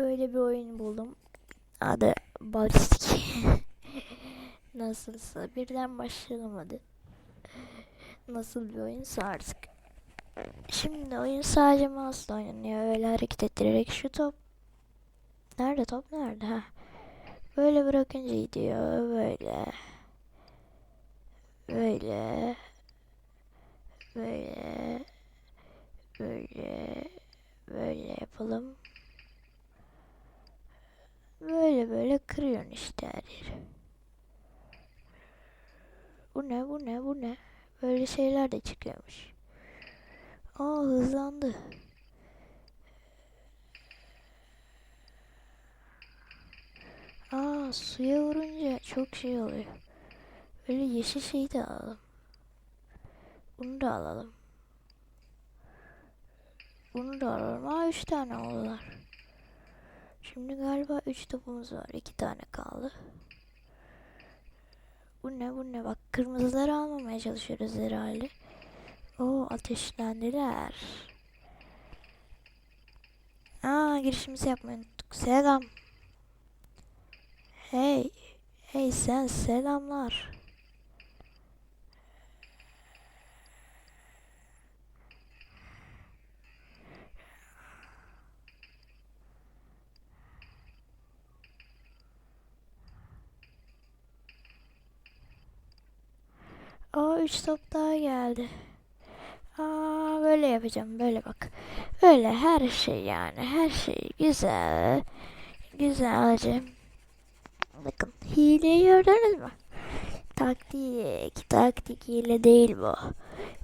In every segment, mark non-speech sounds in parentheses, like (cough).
böyle bir oyun buldum. Adı Balistik. (laughs) Nasılsa birden başlayalım hadi. Nasıl bir oyunsa artık. Şimdi oyun sadece mouse'la oynanıyor. Öyle hareket ettirerek şu top. Nerede top nerede? Ha. Böyle bırakınca gidiyor. Böyle. Böyle. Böyle. Böyle yapalım. Böyle böyle yeri. Bu ne bu ne bu ne? Böyle şeyler de çıkıyormuş. Aa hızlandı. Aa suya vurunca çok şey oluyor. Böyle yeşil şeyi de alalım. Bunu da alalım. Bunu da alalım. Aa üç tane oldular. Şimdi galiba üç topumuz var. iki tane kaldı. Bu ne bu ne bak kırmızıları almamaya çalışıyoruz herhalde. Oo ateşlendiler. Aa girişimizi yapmayı unuttuk. Selam. Hey. Hey sen selamlar. Aa üç top daha geldi. Aa böyle yapacağım böyle bak. Böyle her şey yani her şey güzel. Güzelce. Bakın hileyi gördünüz mü? Taktik, taktik hile değil bu.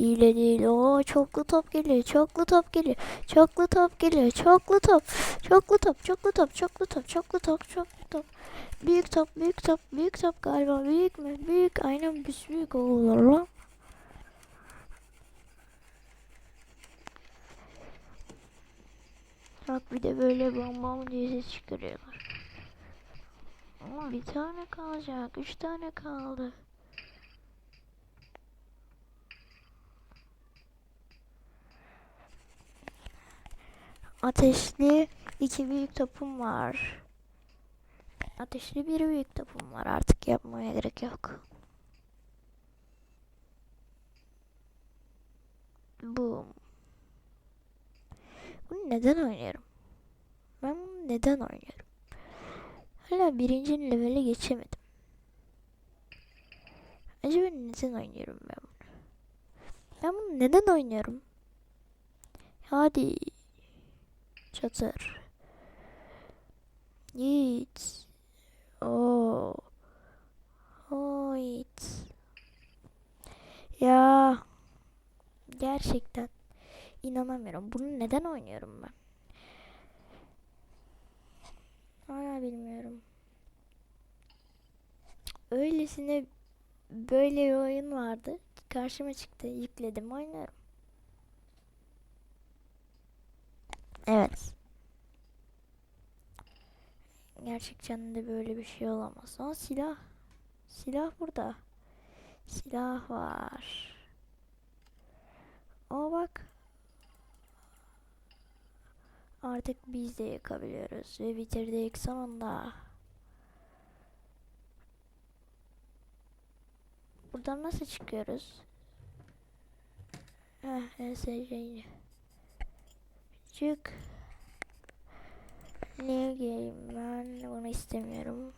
Hile değil. O çoklu top geliyor. Çoklu top geliyor. Çoklu top geliyor. Çoklu top. Çoklu top. Çoklu top. Çoklu top. Çoklu top. Çoklu. Büyük top. Büyük top. Büyük top galiba. Büyük mü? Büyük. Aynen büs büyük olur lan. Bak bir de böyle bam bam diye çıkarıyorlar. Ama bir tane kalacak. Üç tane kaldı. Ateşli iki büyük topum var. Ateşli bir büyük topum var. Artık yapmaya gerek yok. Boom. Bunu neden oynuyorum? Ben bunu neden oynuyorum? Hala birinci levele geçemedim. Acaba neden oynuyorum ben bunu? Ben bunu neden oynuyorum? Hadi. Çatır. Yiğit. Oo. Oo Yiğit. Ya. Gerçekten inanamıyorum. Bunu neden oynuyorum ben? Hala bilmiyorum. Öylesine böyle bir oyun vardı. Karşıma çıktı. Yükledim oynarım. Evet. Gerçekten de böyle bir şey olamaz. Aa silah. Silah burada. Silah var. Aa bak. Artık biz de yakabiliyoruz ve bitirdik sonunda. Buradan nasıl çıkıyoruz? Heh, ESC'yi. Çık. New game ben bunu istemiyorum.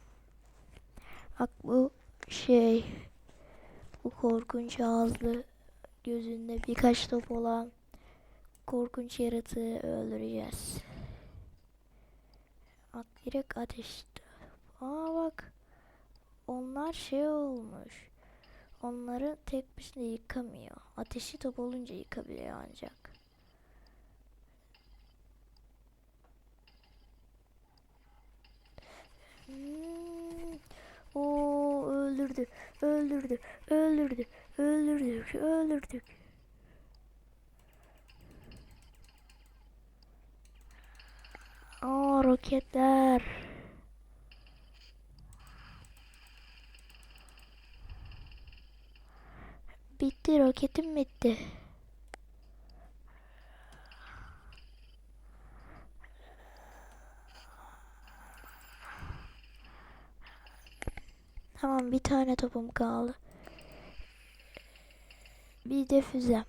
Bak bu şey bu korkunç ağızlı gözünde birkaç top olan korkunç yaratığı öldüreceğiz. Bak direkt ateş. Aa bak. Onlar şey olmuş. Onları tek başına yıkamıyor. Ateşi top olunca yıkabiliyor ancak. Oo öldürdü. Öldürdü. Öldürdü. Öldürdük. Öldürdük. Aa roketler. Bitti roketim bitti. Tamam bir tane topum kaldı. Bir de füze.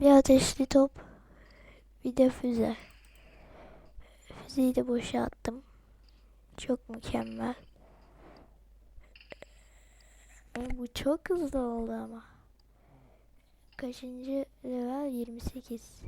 Bir ateşli top. Bir de füze. Füzeyi de boşa attım. Çok mükemmel. Bu çok hızlı oldu ama. Kaçıncı level? 28.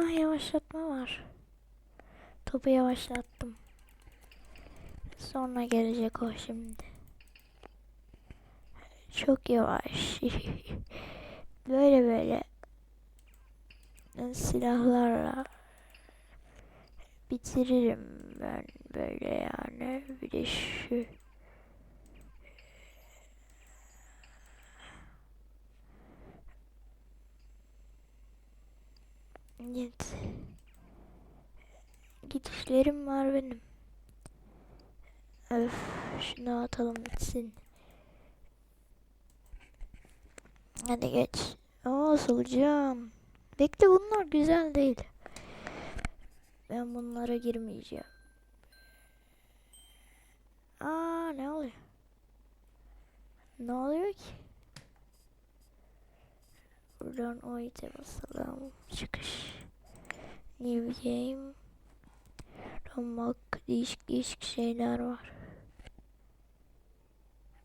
Ah yavaşlatma var. Topu yavaşlattım. Sonra gelecek o şimdi. Çok yavaş. (laughs) böyle böyle silahlarla bitiririm ben böyle yani. Bir de şu Evet. Gidişlerim var benim. Öf, şunu atalım bitsin. Hadi geç. Aa solucan. Bekle bunlar güzel değil. Ben bunlara girmeyeceğim. Aa ne oluyor? Ne oluyor ki? Buradan o ite basalım. Çıkış. New game. Tam bak değişik değişik şeyler var.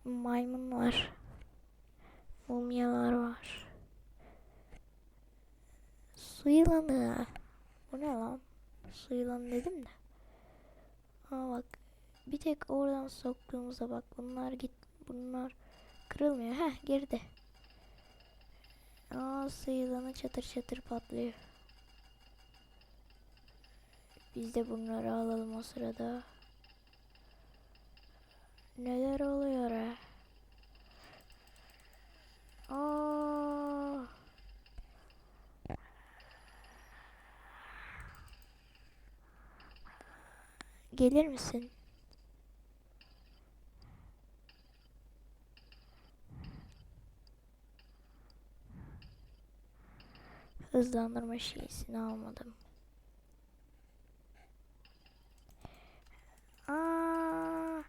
Maymun var. Mumyalar var. Su yılanı. Bu ne lan? Su yılanı dedim de. Aa bak. Bir tek oradan soktuğumuzda bak bunlar git bunlar kırılmıyor. Heh geride. Aa su yılanı çatır çatır patlıyor. Biz de bunları alalım o sırada. Neler oluyor ha? Aa. Gelir misin? Hızlandırma şeysini almadım. Aa,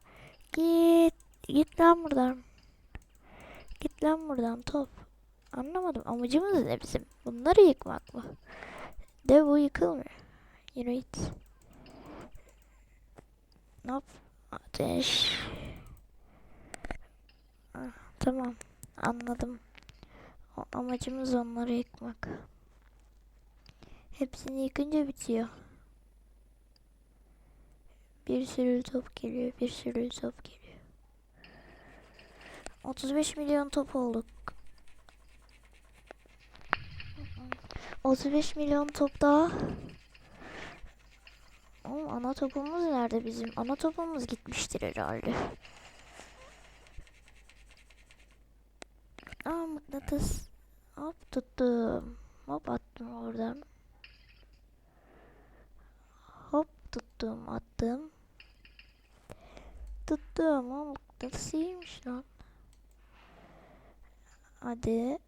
git. Git lan buradan. Git lan buradan top. Anlamadım. Amacımız ne bizim? Bunları yıkmak mı? De bu yıkılmıyor. Yürü git. Hop. Ateş. Ah, tamam. Anladım. O amacımız onları yıkmak. Hepsini yıkınca bitiyor. Bir sürü top geliyor, bir sürü top geliyor. 35 milyon top olduk. 35 milyon top daha. Oğlum ana topumuz nerede bizim? Ana topumuz gitmiştir herhalde. Aa mıknatıs. Hop tuttum. Hop attım oradan. Hop tuttum attım. Tuttum ama mıknatıs iyiymiş lan. Hadi.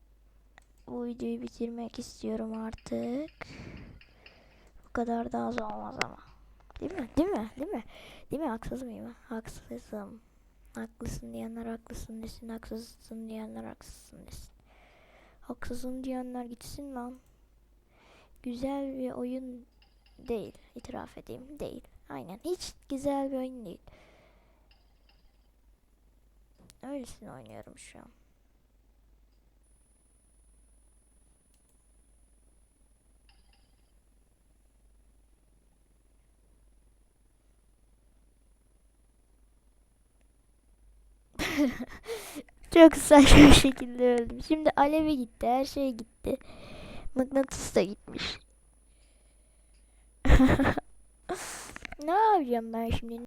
Bu videoyu bitirmek istiyorum artık. Bu kadar da az olmaz ama. Değil mi? Değil mi? Değil mi? Değil mi? Haksız mıyım? Haksızım. Haklısın diyenler haklısın desin. Haksızsın diyenler haksızsın desin. Haksızın diyenler gitsin lan. Güzel bir oyun değil. İtiraf edeyim. Değil. Aynen. Hiç güzel bir oyun değil. Öylesine oynuyorum şu an. (laughs) Çok saçma bir şekilde öldüm. Şimdi alevi gitti, her şey gitti. Mıknatıs da gitmiş. Ne yapacağım ben şimdi?